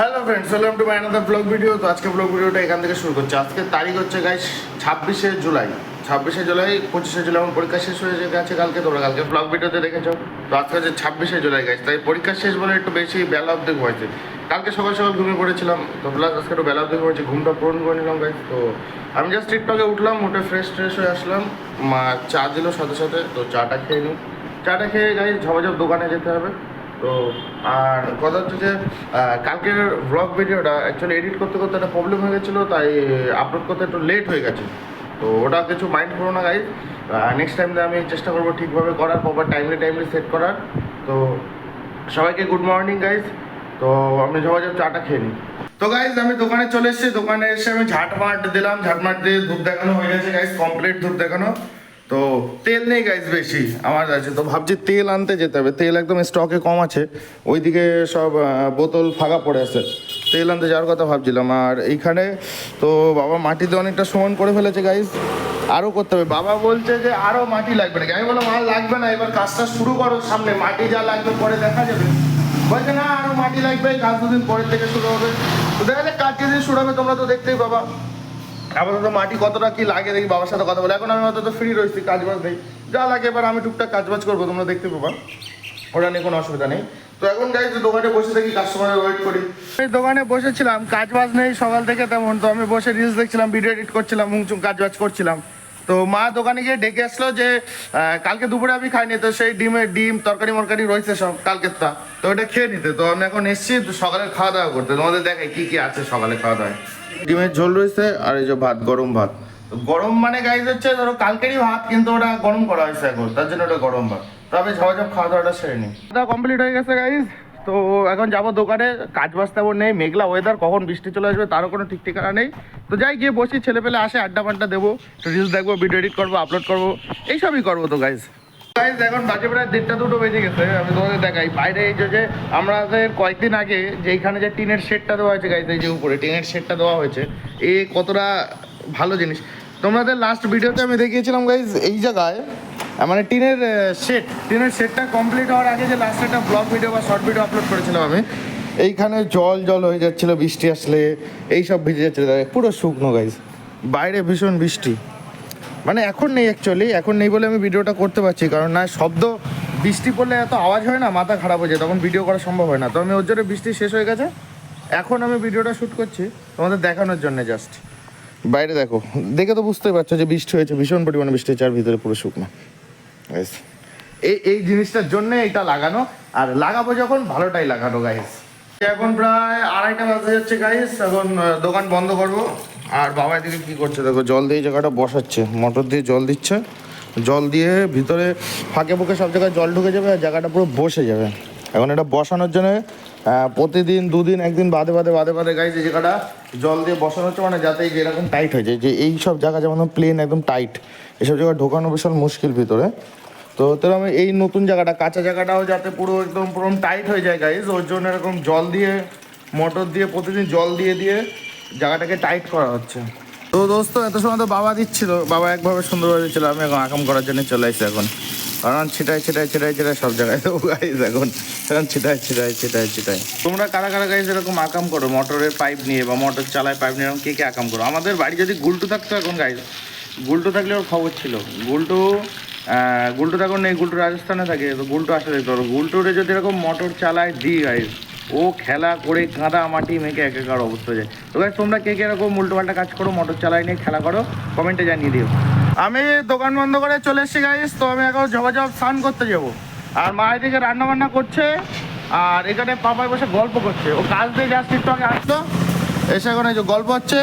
Hello friends welcome to my another vlog video তো আজকে blog ভিডিওটা এখান থেকে শুরু করছি। আজকে তারিখ হচ্ছে গাইস ছাব্বিশে জুলাই। ছাব্বিশে জুলাই, পঁচিশে জুলাই, আমার পরীক্ষা শেষ হয়ে গেছে কালকে, তোমরা কালকে ব্লগ ভিডিওতে দেখেছ। তো আজকে হচ্ছে ছাব্বিশে জুলাই গাইস তাই পরীক্ষা শেষ বলে একটু বেশি বেলা অব্দি ঘুমাইছে। কালকে সকাল সকাল ঘুমিয়ে পড়েছিলাম। তো প্লাস আজকে একটু বেলা অব্দি ঘুমিয়েছি ঘুমটা পূরণ করে নিলাম গাইস তো আমি জাস্ট টিকটকে উঠলাম, উঠে ফ্রেশ ট্রেশ হয়ে আসলাম। মা চা দিল সাথে সাথে, তো চাটা খেয়ে নিই। চাটা খেয়ে গাইস ঝপাঝপ দোকানে যেতে হবে। তো, আর কথা হচ্ছে যে কালকের ব্লগ ভিডিওটা অ্যাকচুয়ালি এডিট করতে করতে একটা প্রবলেম হয়ে গেছিল, তাই আপলোড করতে একটু লেট হয়ে গেছে। তো ওটা কিছু মাইন্ড করো না গাইজ নেক্সট টাইম আমি চেষ্টা করব ঠিকভাবে করার প্রপার টাইমলি টাইমলি সেট করার। তো, সবাইকে গুড মর্নিং গাইজ তো আমি সবাই চাটা খেয়ে নিই তো গাইজ আমি দোকানে চলে এসেছি। দোকানে এসে আমি ঝাটমাট দিলাম। ঝাটমাট দিয়ে ধূপ দেখানো হয়ে গেছে গাইজ কমপ্লিট ধূপ দেখানো। তো তেল নেই গাইজ বেশি আমার কাছে। তো ভাবছি তেল আনতে যেতে হবে। তেল একদম স্টকে কম আছে। ওইদিকে সব বোতল ফাঁকা পড়ে আছে। তেল আনতে যাওয়ার কথা ভাবছিলাম। আর এইখানে তো বাবা মাটিতে অনেকটা সমান করে ফেলেছে গাইজ আরও করতে হবে। বাবা বলছে যে আরও মাটি লাগবে নাকি? আমি বললাম, আর লাগবে না। এবার কাজটা শুরু করো সামনে। মাটি যা লাগবে পরে দেখা যাবে। বলছে, না, আরও মাটি লাগবে। কাজ দুদিন পরের থেকে শুরু হবে। তো দেখা যাক কাজ যেদিন শুরু হবে, তোমরা তো দেখতেই বাবা আপাতত মাটি কতটা কি লাগে দেখি বাবার সাথে কথা বলে। এখন আমি অন্তত ফ্রি রয়েছি কাজ বাজ নেই। যা লাগে এবার আমি টুকটাক কাজ বাজ করব, তোমরা দেখতে পাবা। ওটা নিয়ে কোনো অসুবিধা নেই। তো এখন যাই দোকানে বসে থাকি কাস্টমারের ওয়েট করি। আমি দোকানে বসেছিলাম কাজ বাজ নেই সকাল থেকে তেমন। তো আমি বসে রিলস দেখছিলাম ভিডিও এডিট করছিলাম মুংচুং কাজ বাজ করছিলাম। তো মা দোকানে গিয়ে ডেকে আসলো যে কালকে দুপুরে আমি খাইনি, তো সেই ডিমের ডিম, তরকারি, মরকারি রয়েছে সব কালকের তা তো ওটা খেয়ে নিতে। তো আমি এখন এসেছি সকালে খাওয়া দাওয়া করতে। তোমাদের দেখাই কি কি আছে সকালে খাওয়া দাওয়ায় ডিমের ঝোল রয়েছে আর এই যে ভাত, গরম ভাত। গরম মানে গাইজ হচ্ছে ধরো কালকেরই ভাত, কিন্তু ওটা গরম করা হয়েছে এখন। তার জন্য ওটা গরম ভাত। তবে ঝাপাঝাপ খাওয়া দাওয়াটা সেরে খাওয়া কমপ্লিট হয়ে গেছে গাইজ তো এখন যাব দোকানে, কাজ বাজ তেমন নেই, মেঘলা ওয়েদার কখন বৃষ্টি চলে আসবে তারও কোনো ঠিক ঠিকানা নেই। তো যাই, গিয়ে বসি, ছেলে পেলে আসে, আড্ডা ফাড্ডা দেবো রিলস দেখব ভিডিও এডিট করব আপলোড করব, এইসবই করব তো গাইজ গাইজ এখন বাজে প্রায় দেড়টা দুটো বেজে গেছে, আমি তোমাদের দেখাই। বাইরে এই যে আমাদের কয়েকদিন আগে যে এইখানে যে টিনের শেডটা দেওয়া হয়েছে গাইজ এই যে উপরে, টিনের শেডটা দেওয়া হয়েছে, এ কতটা ভালো জিনিস। তোমাদের লাস্ট ভিডিওতে আমি দেখিয়েছিলাম গাইজ এই জায়গায় মানে টিনের শেড টিনের শেডটা কমপ্লিট হওয়ার আগে যে লাস্ট একটা ব্লগ ভিডিও বা শর্ট ভিডিও আপলোড করেছিলাম আমি, এইখানে জল জল হয়ে যাচ্ছিল, বৃষ্টি আসলে এই সব ভিজে যাচ্ছিল পুরো শুকনো গাইজ বাইরে ভীষণ বৃষ্টি। মানে এখন নেই অ্যাকচুয়ালি এখন নেই বলে আমি ভিডিওটা করতে পারছি, কারণ না, শব্দ, বৃষ্টি পড়লে এত আওয়াজ হয় না, মাথা খারাপ হয়ে যায়, তখন ভিডিও করা সম্ভব হয় না। তো আমি ওর জন্য বৃষ্টি শেষ হয়ে গেছে, এখন আমি ভিডিওটা শ্যুট করছি, তোমাদের দেখানোর জন্য জাস্ট বাইরে দেখো, দেখে তো বুঝতেই পারছ যে বৃষ্টি হয়েছে, ভীষণ পরিমাণে বৃষ্টি হয়েছে, আর ভিতরে পুরো শুকনো। এই এই জিনিসটার জন্য এটা লাগানো, আর লাগাবো যখন, ভালোটাই লাগানো গাইস এখন প্রায় আড়াইটা বাজে যাচ্ছে গাইস এখন দোকান বন্ধ করব। আর বাবা এদিকে কি করছে, দেখো, জল দিয়ে জায়গাটা বসাচ্ছে, মোটর দিয়ে জল দিচ্ছে। জল দিয়ে ভিতরে ফাঁকে ফুঁকে সব জায়গায় জল ঢুকে যাবে, আর জায়গাটা পুরো বসে যাবে। এখন এটা বসানোর জন্য প্রতিদিন দুদিন, একদিন বাদে বাদে বাদে বাদে গাইছে এই জায়গাটা জল দিয়ে বসানো হচ্ছে মানে যাতে যে এরকম টাইট হয়ে যায়। যে এই সব জায়গা যেমন প্লেন একদম টাইট এসব জায়গায় ঢোকানো বিশাল মুশকিল ভিতরে। তো আমি এই নতুন জায়গাটা, কাঁচা জায়গাটাও যাতে পুরো একদম পুরো টাইট হয়ে যায় গাইজ ওর জন্য এরকম জল দিয়ে মোটর দিয়ে, প্রতিদিন জল দিয়ে দিয়ে জায়গাটাকে টাইট করা হচ্ছে। তো দোস্ত, এত সময় তো বাবা দিচ্ছিল, বাবা একভাবে সুন্দরভাবে দিচ্ছিল আমি এখন আকাম করার জন্য চলে আসছি এখন। কারণ ছিটাই ছিটাই ছিটাই ছিটাই সব জায়গায় দেবো গাইজ এখন। এখন ছিটাই ছিটাই ছিটাই ছিটাই। তোমরা কারা কারা গাইজ এরকম আকাম করো? মোটরের পাইপ নিয়ে বা মোটর চালায় পাইপ নিয়ে, এরকম কে কে আকাম করো? আমাদের বাড়ি যদি গুলটু থাকতো এখন গাইজ গুলটু থাকলে ওর খবর ছিল। গুলটু গুলটু এখন নেই, গুলটু রাজস্থানে থাকে, তো গুলটু আসলে পারো গুলটুরে যদি এরকম মোটর চালায় দিই গাইজ ও খেলা করে কাঁদা মাটি মেখে একাকার অবস্থা যায়। তো গাইজ তোমরা কে কে এরকম উল্টো পাল্টা কাজ করো, মোটর চালাই নিয়ে খেলা করো, কমেন্টে জানিয়ে দিও। আমি দোকান বন্ধ করে চলে এসেছি গাইস তো আমি এখন ঝপাঝপ স্নান করতে যাব। আর মা এদিকে রান্না বান্না করছে আর এখানে পাপায় বসে গল্প করছে। ও কাজ দিয়ে যাচ্ছে একটু আগে আসতো। এসে এখন এই যে গল্প হচ্ছে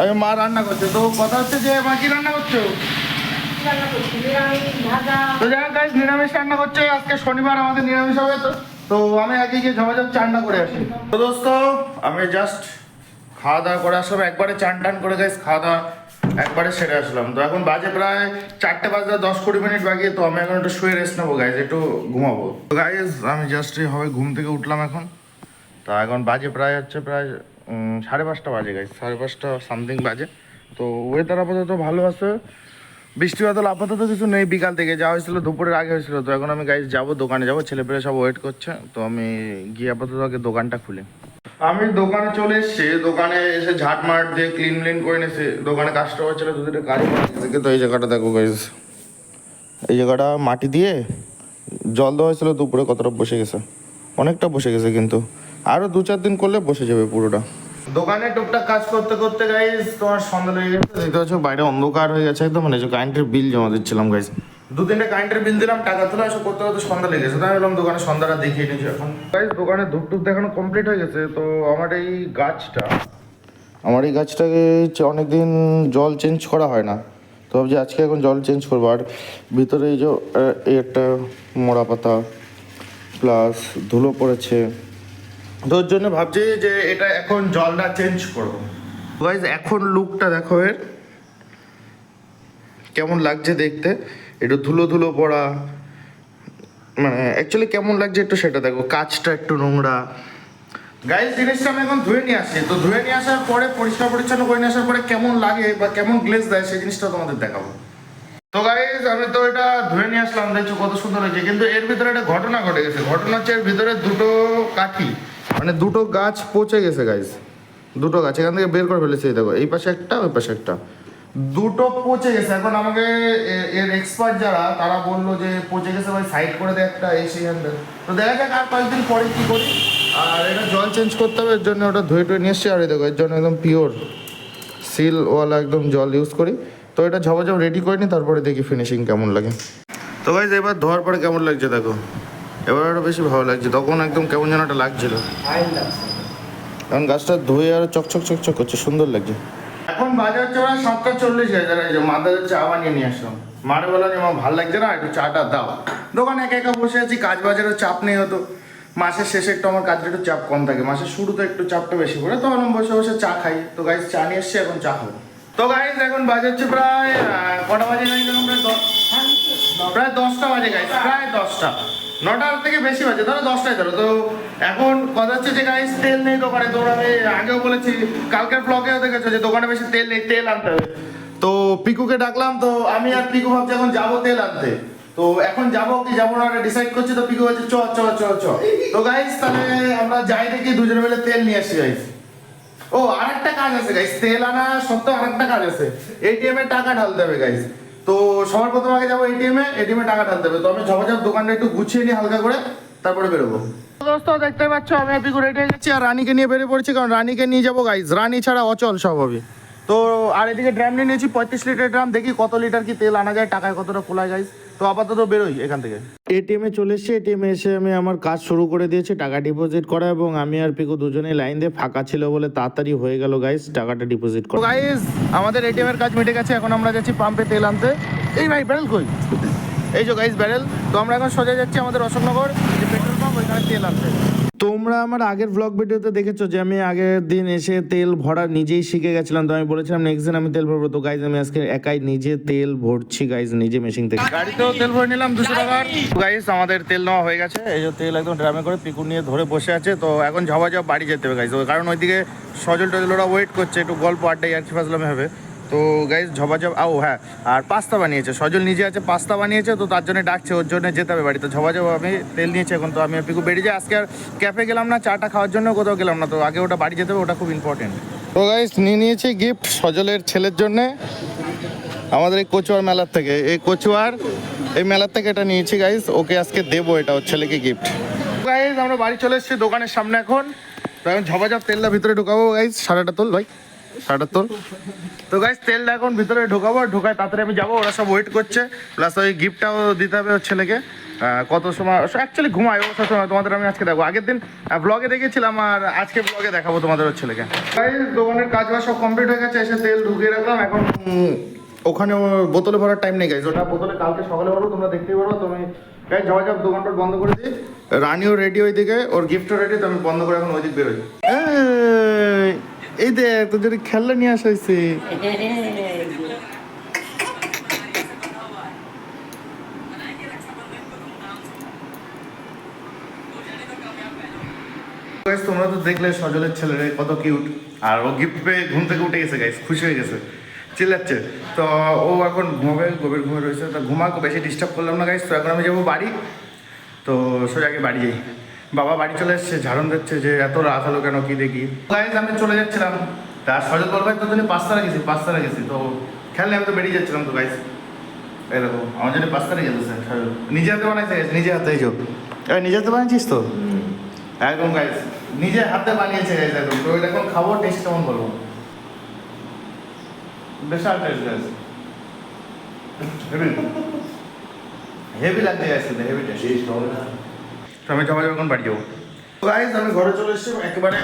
আমি মা রান্না করছে। তো কথা হচ্ছে যে মা কি রান্না করছ? তো যাই হোক guys, নিরামিষ রান্না করছে। আজকে শনিবার আমাদের নিরামিষ হবে। তো তো আমি আগে গিয়ে ঝমাঝম চানটা করে আসি। তো দোস্ত আমি জাস্ট খাওয়া দাওয়া করে আসলাম একবারে চান টান করে গাইস খাওয়া দাওয়া একবারে সেরে আসলাম। তো এখন বাজে প্রায় চারটে বাজে দশ কুড়ি মিনিট বাকি, তো আমি এখন একটু শুয়ে রেস্ট নেব গাইজ একটু ঘুমাবো। তো গাইজ আমি জাস্ট হবে ঘুম থেকে উঠলাম এখন। তা এখন বাজে প্রায় হচ্ছে প্রায় সাড়ে পাঁচটা বাজে গাইজ সাড়ে পাঁচটা সামথিং বাজে। তো ওয়েদার আপাতত ভালো আছে। বৃষ্টি বাদল আপাতত কিছু নেই, বিকাল থেকে যাওয়া হয়েছিল, দুপুরের আগে হয়েছিল। তো এখন আমি গাইজ যাব দোকানে, যাব, ছেলেপেলে সব ওয়েট করছে। তো আমি গিয়ে আপাতত আগে দোকানটা খুলি। আমি দোকানে চলে এসেছি। দোকানে এসে ঝাট মাট দিয়ে ক্লিন ক্লিন করে নিয়েছি। দোকানে কাস্টমার ছিল দু দুটো গাড়ি দেখে তো এই জায়গাটা দেখো গাইজ এই জায়গাটা মাটি দিয়ে জল দেওয়া হয়েছিল দুপুরে কতটা বসে গেছে। অনেকটা বসে গেছে কিন্তু। আরও দু চার দিন করলে বসে যাবে পুরোটা। দোকানে টুকটাক কাজ করতে করতে গাইজ তোমার সন্ধ্যা লেগে গেছে। দেখতে পাচ্ছ বাইরে অন্ধকার হয়ে গেছে একদম। মানে কারেন্টের বিল জমা দিচ্ছিলাম গাইজ দু তিনটে কারেন্টের বিল দিলাম, টাকা তুলে এসে করতে করতে সন্ধ্যা লেগেছে গেছে। তাই ভাবলাম দোকানে সন্ধ্যাটা দেখিয়ে নিয়েছি এখন। গাইজ দোকানে ধূপ টুপ দেখানো কমপ্লিট হয়ে গেছে, তো আমার এই গাছটা, আমার এই গাছটাকে অনেক দিন জল চেঞ্জ করা হয় না। তো ভাবছি আজকে এখন জল চেঞ্জ করব। আর ভিতরে এই যে এই একটা মোড়া পাতা প্লাস ধুলো পড়েছে। তো ওর জন্য ভাবছি যে এটা এখন জলটা চেঞ্জ করব। এখন লুকটা দেখো এর। কেমন লাগছে দেখতে? একটু ধুলো ধুলো পড়া। মানে অ্যাকচুয়ালি কেমন লাগছে একটু সেটা দেখো কাজটা একটু নোংরা। গাইজ, জিনিসটা আমি এখন ধুয়ে নিয়ে আসি তো ধুয়ে নিয়ে আসার পরে, পরিষ্কার পরিচ্ছন্ন করে নিয়ে আসার পরে কেমন লাগে বা কেমন গ্লেজ দেয়, সেই জিনিসটা তোমাদের দেখাবো। তো গাইজ, আমি তো এটা ধুয়ে নিয়ে আসলাম, দেখছ কত সুন্দর হয়েছে। কিন্তু এর ভিতরে একটা ঘটনা ঘটে গেছে। ঘটনা হচ্ছে এর ভিতরে দুটো কাঠি মানে দুটো গাছ পচে গেছে, গাইজ। দুটো গাছ, এখান থেকে বের করে ফেলেছে দেখো, এই পাশে একটা, ওই পাশে একটা। দুটো পচে গেছে। এখন আমাকে এর এক্সপার্ট যারা তারা বলল যে পচে গেছে ভাই সাইড করে দেয় একটা এসি হ্যান্ডেল তো দেখা যাক আর কয়েকদিন পরে কি করি। আর এটা জল চেঞ্জ করতে হবে এর জন্য ওটা ধুয়ে টুয়ে নিয়ে এসছি। আর দেখো এর জন্য একদম পিওর সিলওয়ালা একদম জল ইউজ করি। তো এটা ঝবাঝব রেডি করে নিই তারপরে দেখি ফিনিশিং কেমন লাগে। তো গাইজ এবার ধোয়ার পরে কেমন লাগছে দেখো? এবার আরও বেশি ভালো লাগছে। তখন একদম কেমন যেন একটা লাগছিল। কারণ গাছটা ধুয়ে আরও চকচক চকচক করছে সুন্দর লাগছে। এখন বাজার হচ্ছে প্রায় সাতটা চল্লিশ হাজার এই যে মাথা চা বানিয়ে নিয়ে আসলাম। মারে বললাম যে আমার ভালো লাগছে না? একটু চাটা দাও। দোকানে একা একা বসে আছি, কাজ বাজারেও চাপ নেই হতো মাসের শেষে একটু আমার কাজের একটু চাপ কম থাকে। মাসের শুরুতে একটু চাপটা বেশি পড়ে, তো আমি বসে বসে চা খাই। তো গাইজ চা নিয়ে এসছি, এখন চা খাব। তো গাইজ এখন বাজে হচ্ছে প্রায় কটা বাজে প্রায় দশটা বাজে গাইজ প্রায় দশটা। নটার থেকে বেশি বাজে, ধরো দশটায় ধরো। তো এখন কথা হচ্ছে যে গাইস তেল নেই দোকানে। তো আমি আগেও বলেছি, কালকের ব্লগেও দেখেছ যে দোকানে বেশি তেল নেই, তেল আনতে হবে। তো পিকুকে ডাকলাম, তো আমি আর পিকু ভাবছি এখন যাব তেল আনতে। তো এখন যাব কি যাব না ডিসাইড করছি, তো পিকু বলছে, চ চ চ চ। তো গাইস তাহলে আমরা যাই দেখি, দুজনে মিলে তেল নিয়ে আসি গাইজ ও, আরেকটা কাজ আছে গাইস তেল আনা সত্ত্বেও আরেকটা কাজ আছে। এটিএম এ টাকা ঢালতে হবে গাইস তো সবার প্রথম আগে যাব এটিএম এ এটিএম এ টাকা ঢালতে হবে। তো আমি ঝপাঝপ দোকানটা একটু গুছিয়ে নিই হালকা করে। তারপরে বেরোবো। দোস্ত দেখতে পাচ্ছ আমি রেডি যাচ্ছি আর রানীকে নিয়ে বেরিয়ে পড়ছি কারণ রানীকে নিয়ে যাব গাইস রানী ছাড়া অচল সব হবে। তো আর এদিকে ড্রাম নিয়ে নিয়েছি পঁয়ত্রিশ লিটার ড্রাম দেখি কত লিটার কি তেল আনা যায় টাকায় কতটা তো আপাতত বেরোই এখান থেকে। এটিএম চলে এসেছি এটিএম এ এসে আমি আমার কাজ শুরু করে দিয়েছি টাকা ডিপোজিট করা এবং আমি আর পিকু দুজনেই লাইন দিয়ে ফাঁকা ছিল বলে তাড়াতাড়ি হয়ে গেল গাইস টাকাটা ডিপোজিট করা। গাইস আমাদের এটিএম এর কাজ মিটে গেছে এখন আমরা যাচ্ছি পাম্পে তেল আনতে। এই ভাই ব্যারেল কই? এই যে গাইস ব্যারেল তো আমরা এখন সোজা যাচ্ছি আমাদের অশোকনগর যে পেট্রোল পাম্প ওইখানে তেল আনতে। তোমরা আমার আগের ব্লগ ভিডিওতে দেখেছ যে আমি আগের দিন এসে তেল ভরা নিজেই শিখে গেছিলাম। তো আমি বলেছিলাম নেক্সট দিন আমি তেল ভরবো। তো গাইজ আমি আজকে একাই নিজে তেল ভরছি গাইজ নিজে মেশিন থেকে। গাড়িতেও তেল ভরে নিলাম দুশো টাকার। গাইজ আমাদের তেল নেওয়া হয়ে গেছে। এই যে তেল একদম ড্রামে করে পিকুর নিয়ে ধরে বসে আছে। তো এখন ঝাবা ঝাপ বাড়ি যেতে হবে গাইজ কারণ ওইদিকে সজল টজল ওরা ওয়েট করছে একটু গল্প আড্ডাই আর কি ফাজলামে হবে। তো গাইজ ঝবাঝব, আও হ্যাঁ আর পাস্তা বানিয়েছে। সজল নিজে আছে, পাস্তা বানিয়েছে, তো তার জন্য ডাকছে, ওর জন্য যেতে হবে বাড়ি তো ঝবাঝব, আমি তেল নিয়েছি এখন, তো আমি পিকু বেরিয়ে যাই। আজকে আর ক্যাফে গেলাম না, চাটা খাওয়ার জন্য কোথাও গেলাম না, তো আগে ওটা বাড়ি যেতে হবে, ওটা খুব ইম্পর্টেন্ট তো গাইজ নিয়ে নিয়েছি গিফট সজলের ছেলের জন্যে আমাদের এই কচুয়ার মেলার থেকে। এই কচুয়ার, এই মেলার থেকে এটা নিয়েছি গাইজ ওকে আজকে দেবো এটা, ওর ছেলেকে গিফট গাইজ আমরা বাড়ি চলে এসেছি দোকানের সামনে এখন। তো এখন ঝবাঝপ তেলটা ভিতরে ঢুকাবো গাইজ সারাটা তোল, ভাই। তোল তো গাইজ তেলটা এখন ভিতরে ঢোকাবো ঢোকায় তাড়াতাড়ি আমি যাব, ওরা সব ওয়েট করছে। প্লাস ওই গিফটটাও দিতে হবে ওর ছেলেকে। কত সময় অ্যাকচুয়ালি ঘুমায়, ও সবসময় তোমাদের আমি আজকে দেখব। আগের দিন ব্লগে দেখেছিলাম, আর আজকে ব্লগে দেখাবো তোমাদের ওর ছেলেকে। গাইজ দোকানের কাজ বাজ সব কমপ্লিট হয়ে গেছে, এসে তেল ঢুকিয়ে রাখলাম। এখন ওখানে বোতলে ভরার টাইম নেই গাইজ ওটা বোতলে কালকে সকালে ভরবো, তোমরা দেখতেই পারো। তুমি গাইজ ঝবা ঝপ দোকানটা বন্ধ করে দিই। রানিও রেডি ওইদিকে, ওর গিফটও রেডি তো আমি বন্ধ করে এখন ওইদিক বেরোই। এই, দেখ জন্য খেলনা নিয়ে আসা হয়েছে Guys, তোমরা তো দেখলে সজলের ছেলেরে কত কিউট আর ও গিফট পেয়ে ঘুম থেকে উঠে গেছে গাইস খুশি হয়ে গেছে। চিল্লাচ্ছে। তো ও এখন ঘুমাবে গভীর ঘুমে রয়েছে। তো ঘুমাক বেশি ডিস্টার্ব করলাম না গাইস তো এখন আমি যাব বাড়ি। তো সোজা আগে বাড়ি যাই। বাবা বাড়ি চলে এসছে ঝাড়ন দিচ্ছে যে এত রাত হলো কেন কি দেখি? গাইজ আমি চলে যাচ্ছিলাম। তা সজল বল ভাই তো তুমি পাঁচতারা গেছি পাঁচতারা গেছি। তো খেলে আমি তো বেরিয়ে যাচ্ছিলাম তো গাইজ এরকম আমার জন্য পাঁচতারা গেছে স্যার নিজে হাতে বানাইছে নিজে হাতে এই যো। এবার নিজে হাতে বানিয়েছিস তো? একদম গাইজ নিজে হাতে বানিয়েছে গাইজ একদম। তো এখন খাব টেস্ট কেমন বলব বিশাল টেস্ট গাইজ হেভি হেভি লাগছে গাইজ হেভি টেস্ট আমি সবাই এখন বাড়ি যাব। তো গাইজ আমি ঘরে চলে এসেছি, একেবারে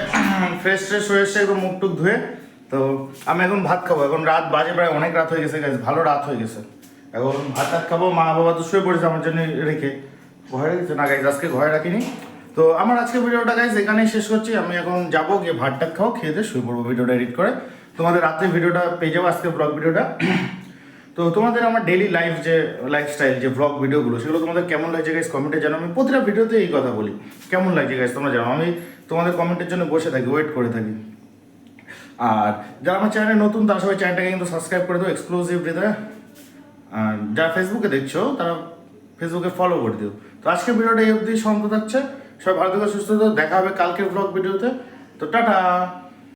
ফ্রেশ ফ্রেশ হয়ে এসেছি, একদম মুখ টুক ধুয়ে। তো আমি এখন ভাত খাব। এখন রাত বাজে, প্রায় অনেক রাত হয়ে গেছে গাইজ ভালো রাত হয়ে গেছে। এখন ভাত টাত খাব, মা বাবা তো শুয়ে পড়েছে আমার জন্য রেখে। ঘরে রেখেছে না গাইজ আজকে ঘরে রাখিনি। তো আমার আজকে ভিডিওটা গাইজ এখানেই শেষ করছি। আমি এখন যাব, গিয়ে ভাত টাত খাব, খেয়ে দিয়ে শুয়ে পড়ব ভিডিওটা এডিট করে। তোমাদের রাত্রে ভিডিওটা পেয়ে যাব আজকে ব্লগ ভিডিওটা। তো তোমাদের আমার ডেইলি লাইফ যে লাইফস্টাইল যে ব্লগ ভিডিওগুলো সেগুলো তোমাদের কেমন লাগছে গাইস কমেন্টে জানো আমি প্রতিটা ভিডিওতে এই কথা বলি। কেমন লাগছে গাইস তোমরা জানো আমি তোমাদের কমেন্টের জন্য বসে থাকি ওয়েট করে থাকি। আর যারা আমার চ্যানেলে নতুন, তারা সবাই চ্যানেলটাকে কিন্তু সাবস্ক্রাইব করে দাও এক্সক্লুসিভ হৃদয় আর যারা ফেসবুকে দেখছ, তারা ফেসবুকে ফলো করে দিও। তো আজকের ভিডিওটা এই অবধি শান্ত থাকছে। সবাই ভালো থেকে, সুস্থ দেখা হবে কালকের ব্লগ ভিডিওতে তো টাটা!